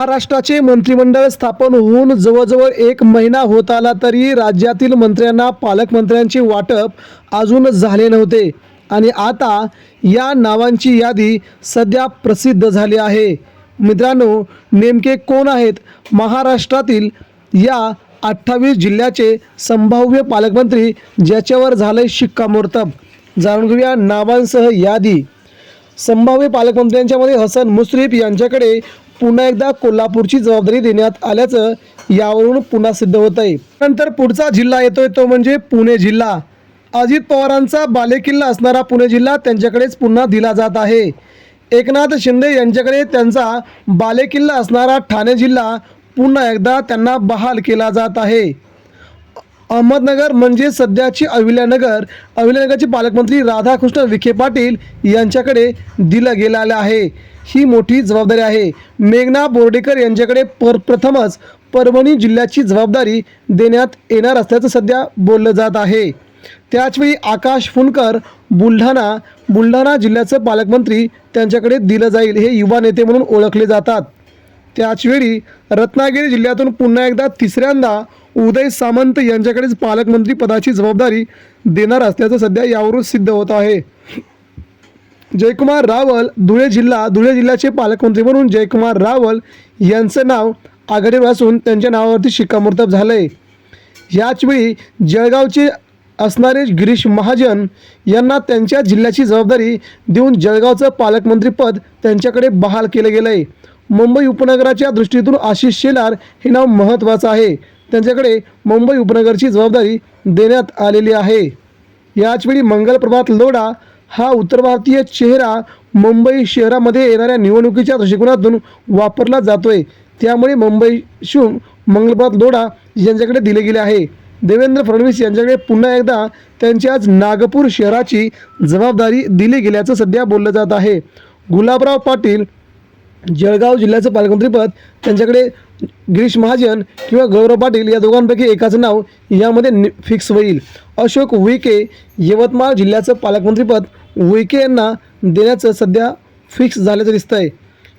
महाराष्ट्राचे मंत्रिमंडळ स्थापन होऊन जवळजवळ एक महिना होत आला तरी राज्यातील मंत्र्यांना पालकमंत्र्यांचे वाटप अजून झाले नव्हते. आणि आता या नावांची यादी सध्या प्रसिद्ध झाली आहे. मित्रांनो नेमके कोण आहेत? महाराष्ट्रातील या अठ्ठावीस जिल्ह्याचे संभाव्य पालकमंत्री ज्याच्यावर झालंय शिक्कामोर्तब. जाणून घेऊया नावांसह यादी. संभाव्य पालकमंत्र्यांच्यामध्ये हसन मुश्रीफ यांच्याकडे पुन्हा एकदा कोल्हापूरची जबाबदारी देण्यात आल्याचं यावरून पुन्हा सिद्ध होत आहे. नंतर पुढचा जिल्हा येतोय तो म्हणजे पुणे जिल्हा. अजित पवारांचा बालेकिल्ला असणारा पुणे जिल्हा त्यांच्याकडेच पुन्हा दिला जात आहे. एकनाथ शिंदे यांच्याकडे त्यांचा बालेकिल्ला असणारा ठाणे जिल्हा पुन्हा एकदा त्यांना बहाल केला जात आहे. अहमदनगर म्हणजे सध्याची अहिल्यानगर. अहिल्यानगरचे पालकमंत्री राधाकृष्ण विखे पाटील यांच्याकडे दिलं गेलेलं आहे. ही मोठी जबाबदारी आहे. मेघना बोर्डेकर यांच्याकडे पर प्रथमच परभणी जिल्ह्याची जबाबदारी देण्यात येणार असल्याचं सध्या बोललं जात आहे. त्याचवेळी आकाश फुनकर बुलढाणा बुलढाणा जिल्ह्याचं पालकमंत्री त्यांच्याकडे दिलं जाईल हे युवा नेते म्हणून ओळखले जातात. त्याचवेळी रत्नागिरी जिल्ह्यातून पुन्हा एकदा तिसऱ्यांदा उदय सामंत यांच्याकडेच पालकमंत्री पदाची जबाबदारी देणार असल्याचं सध्या यावरून सिद्ध होत आहे. जयकुमार रावल धुळे जिल्हा धुळे जिल्ह्याचे पालकमंत्री म्हणून जयकुमार रावल यांचं नाव आघाडीवर असून त्यांच्या नावावरती शिक्कामोर्तब झालं आहे याचवेळी जळगावचे असणारे गिरीश महाजन यांना त्यांच्या जिल्ह्याची जबाबदारी देऊन जळगावचं पालकमंत्रीपद त्यांच्याकडे बहाल केलं गेलं आहे मुंबई उपनगराच्या दृष्टीतून आशिष शेलार हे नाव महत्त्वाचं आहे. त्यांच्याकडे मुंबई उपनगरची जबाबदारी देण्यात आलेली आहे. याचवेळी मंगलप्रभात लोढा हा उत्तर भारतीय चेहरा मुंबई शहरामध्ये येणाऱ्या निवडणुकीच्या दृष्टिकोनातून वापरला जातोय. त्यामुळे मुंबईशून मंगलप्रभात लोढा यांच्याकडे दिले गेले आहे. देवेंद्र फडणवीस यांच्याकडे पुन्हा एकदा त्यांच्याच नागपूर शहराची जबाबदारी दिली गेल्याचं सध्या बोललं जात आहे. गुलाबराव पाटील जळगाव जिल्ह्याचं पालकमंत्रीपद त्यांच्याकडे गिरीश महाजन किंवा गौरव पाटील या दोघांपैकी एकाचं नाव यामध्ये नि फिक्स होईल. अशोक उईके यवतमाळ जिल्ह्याचं पालकमंत्रीपद उईके यांना देण्याचं सध्या फिक्स झाल्याचं दिसतं आहे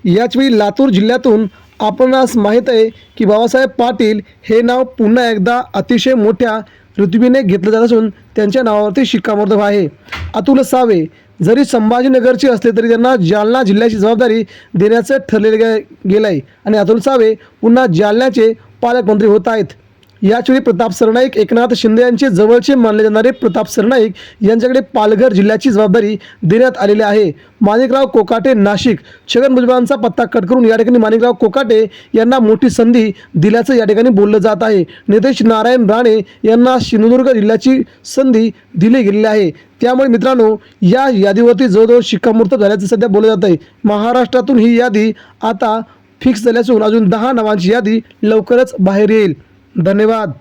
याचवेळी लातूर जिल्ह्यातून आपणास माहीत आहे की बाबासाहेब पाटील हे नाव पुन्हा एकदा अतिशय मोठ्या ऋतुबीने घेतलं जात असून त्यांच्या नावावरती शिक्कामोर्तब आहे. अतुल सावे जरी संभाजीनगरचे असले तरी त्यांना जालना जिल्ह्याची जबाबदारी देण्याचं ठरलेलं गेलं आहे आणि अतुल सावे पुन्हा जालन्याचे पालकमंत्री होत आहेत. याचवेळी प्रताप सरनाईक एकनाथ शिंदे यांचे जवळचे मानले जाणारे प्रताप सरनाईक यांच्याकडे पालघर जिल्ह्याची जबाबदारी देण्यात आलेली आहे. माणिकराव कोकाटे नाशिक छगन भुजबळांचा पत्ता कट करून या ठिकाणी माणिकराव कोकाटे यांना मोठी संधी दिल्याचं या ठिकाणी बोललं जात आहे. नितेश नारायण राणे यांना सिंधुदुर्ग जिल्ह्याची संधी दिली गेलेली आहे. त्यामुळे मित्रांनो या यादीवरती जवळजवळ शिक्कामोर्तब झाल्याचं सध्या बोललं जात आहे. महाराष्ट्रातून ही यादी आता फिक्स झाली अजून दहा नावांची यादी लवकरच बाहेर येईल. धन्यवाद.